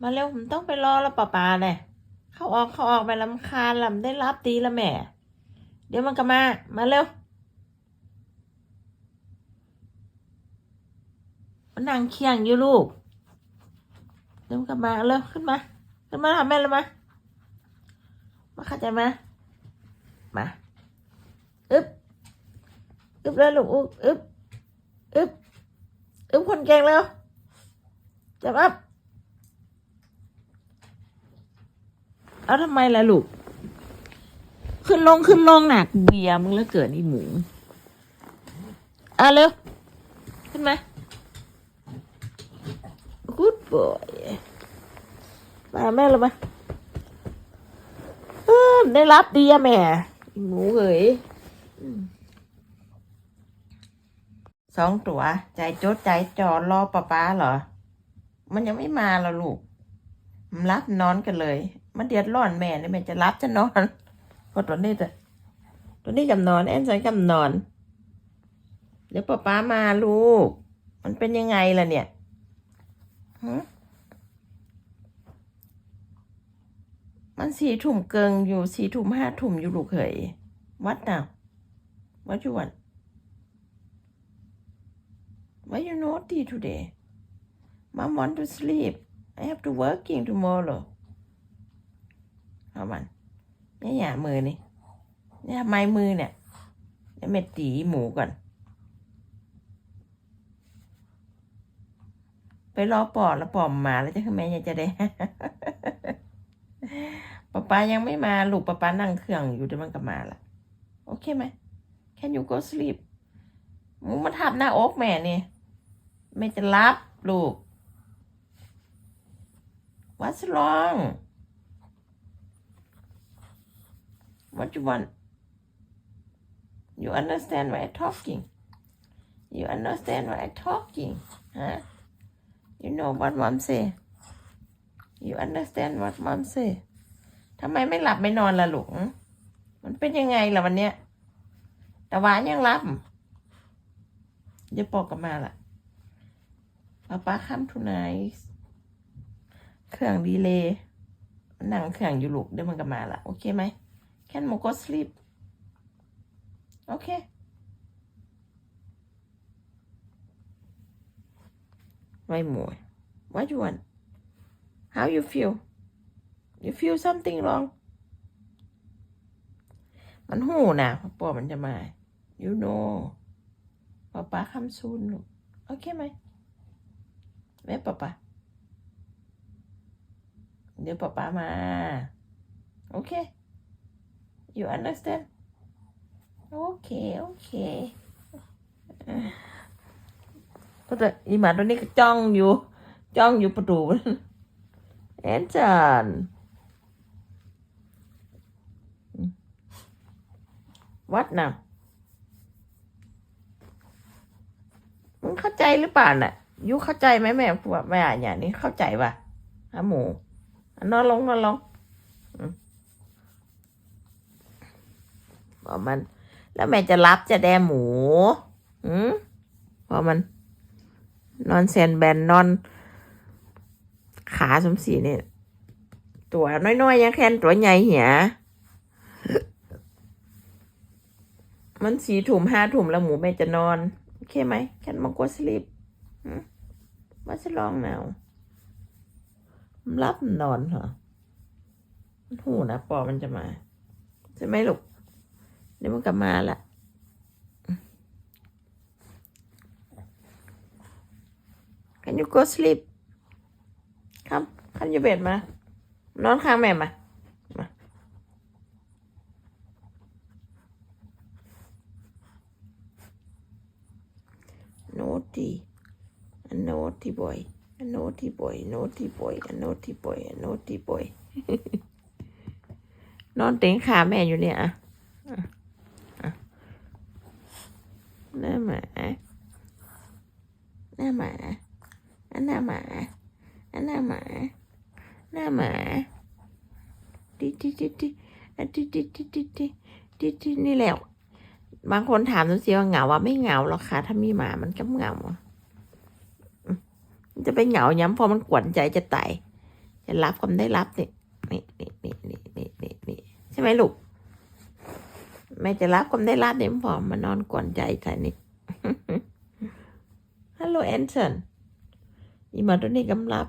มาเร็วผมต้องไปรอล้วป้าปาเนี่ยเข้าออกเข้าออกไปลำคาญลำได้รับตีละแม่ เดี๋ยวมันก็มา มาเร็วมันนั่งเคียงอยู่ลูก เดี๋ยวมันก็มาเร็วขึ้นมา ขึ้นมาทำแม่เลยมามาเข้าใจไหมมาอึ๊บอึ๊บเลยลูกอึ๊บอึ๊บอึ๊บคนเก่งเร็วจับอัพ เอาทำไมล่ะลูก ขึ้นลงขึ้นลงหนักเบียร์มึงแล้วเกิดไอีหมูอะเร็ว ขึ้นมา good boy มาแม่เลยมาเออได้รับดีอะแม่หมูเอ๋ยสองตัว ใจจดใจจอรอป้าป้าเหรอ มันยังไม่มาหรอลูก มันรับนอนกันเลย มันเดือดร้อนแม่เนี่ยแม่จะรับจะนอนพราะตัวนี้แต่ตัวนี้กับนอนแอนใส่กับนอน เดี๋ยวป้าป้ามาลูก มันเป็นยังไงล่ะเนี่ยมันสี่ทุ่มเกิงอยู่สี่ทุ่มห้าทุ่มอยู่ลูกเขยวัดน่ะวัดอยู่วัน Why you naughty today? Mom want to sleep. I have to working tomorrow. เอามันเนี่ยอย่ามือนี่เนี่ยทำไม้มือเนี่ยเดี๋ยวแม่ตีหมูก่อน ไปรอปอดแล้วปอมมาแล้วจะทำไมยังจะได้ป๊าป๊ายังไม่มาลูกป๊าป๊านั่งเครื่องอยู่เดี๋ยวมันก็มาละโอเคไหม Can you go sleep หมูมาทับหน้าอกแม่นี่แม่จะรับลูก What's wrong What you want You understand why I'm talking You understand why I'm talking huh You know what mom say You understand what mom say ทำไมไม่หลับไม่นอนล่ะลูกมันเป็นยังไงล่ะวันเนี้ยแต่หวานยังรับเดี๋ยวปอกกับมาล่ะป้าป้าข้ามทุนายเครื่องดีเลย์นั่งเครื่องอยู่ลูกเดี๋ยวมันก็มาละโอเคไหม Can mo go sleep โอเคไม่หมวย What do you want How you feel You feel something wrong มันหูนะปอมันจะมา You know ป๊าป๊าคำซูนลูกโอเคไหมแม่ป๊าป๊าเดี๋ยวป๊าป๊ามา โอเค you understand โอเคโอเคก็แต่อีหมาตัวนี้ก็จ้องอยู่ จ้องอยู่ประตูแอนจัน วัดนะมึงเข้าใจหรือเปล่าน่ะ ยุเข้าใจไหมแม่พวกแม่อย่างนี้เข้าใจป่ะฮะหมูอะนอนลงนอนลงอืม บอกมัน แล้วแม่จะรับจะแดหมูอืมพอมัน นอนแซนแบนนอน ขาสมศรีเนี่ยตัวน้อยๆยังแค่นตัวใหญ่เหียมันสี่ถุ่มห้าถุ่มแล้วหมูแม่จะนอน โอเคไหม Can mom go sleep หืม What's wrong now มันรับนอนเหรอหูนะปอมันจะมา ใช่ไหมลูก เดี๋ยวมันกลับมาละคันยูโกสลิปคัมคันยูเบดมา นอนข้างแม่มาโนตีโนตีบอย A naughty boy, naughty boy, a naughty ยอั a naughty boy. นอนเต็งขาแม่อยู่เนี่ยอะอะ หน้าหมา หน้าหมาอันหน้าหมาอันหน้าหมาหน้าหมาดิดิดิดิดิดิดิดิดิดิดินี่แหละบางคนถามดูสิว่าเหงาว่าไม่เหงาหรอกค่ะ ถ้ามีหมามันก็เหงาจะไปเหงาย้ำพอมันกวนใจจะตายจะรับก็ไม่ได้รับนี่นี่นี่นี่นี่นี่นี่ใช่ไหมลูก แม่จะรับก็ไม่ได้รับเนี่ยพอมานอนกวนใจใส่นี่ฮัลโหลแอนเซนอีมาตัวนี้กำลับ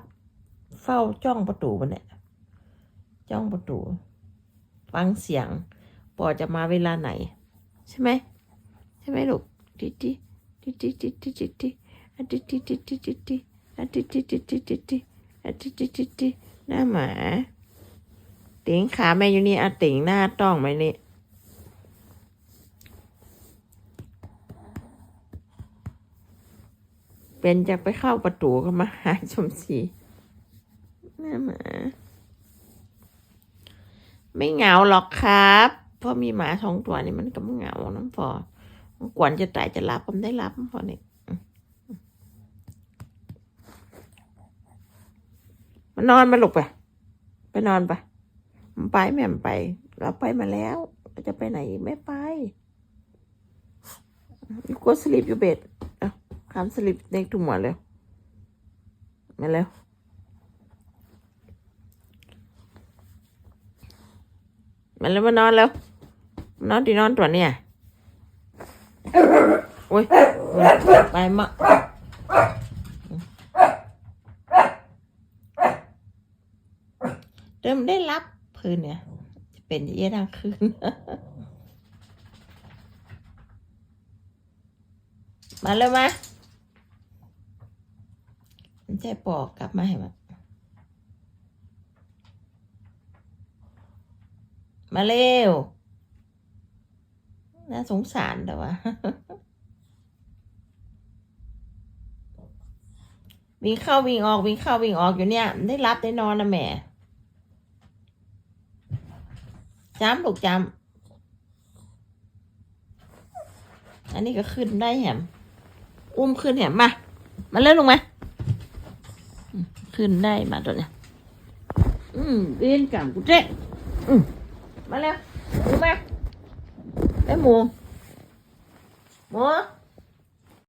เฝ้าจ้องประตูมันเนี่ยจ้องประตู ฟังเสียงปอจะมาเวลาไหน ใช่ไหมใช่ไหมลูกดิดิดิดิดิดิดิดิอะดิดิดิดิดิดิอะดิดิดิดิดิดิอะดิดิดิดิหน้าหมาติ๋งขาแม่อยู่นี่อติ๋งหน้าต้องไหมนี่ เป็นจะไปเข้าประตูก็มาหาชมสีหน้าหมาไม่เหงาหรอกครับเพราะมีหมาสองตัวนี่มันก็ไม่เหงาน้ำพอกวนจะตายจะรับผมได้รับน้ำพอนี่อืมมันนอนมาลุกไปไปนอนไปมันไปแม่มนไป เราไปมาแล้วจะไปไหนไม่ไป you go sleep your bed อะ come sleep next to หมอนเร็วมาเร็วมาแล้วมานอนแล้วนอนที่นอนตัวเนี่ยโอ้ยไปมาเริ่มได้รับพื้นเนี่ย จะเป็นเยี่ยดังคืน มาแล้วมา มันจะปอกกลับมาให้มามาเร็ว น่าสงสารแต่ว่าวิ่งเข้าวิ่งออกวิ่งเข้าวิ่งออกอยู่เนี่ยได้รับได้นอนนะแม่จำลูกจำอันนี้ก็ขึ้นได้แหมอุ้มขึ้นแหมมา มาเล่นลงมาอืม ขึ้นได้มาตัวเนี้ยอืมเรียนกับกูเจ๊อืมมาเร็วหมูมาไอ้หมูหมู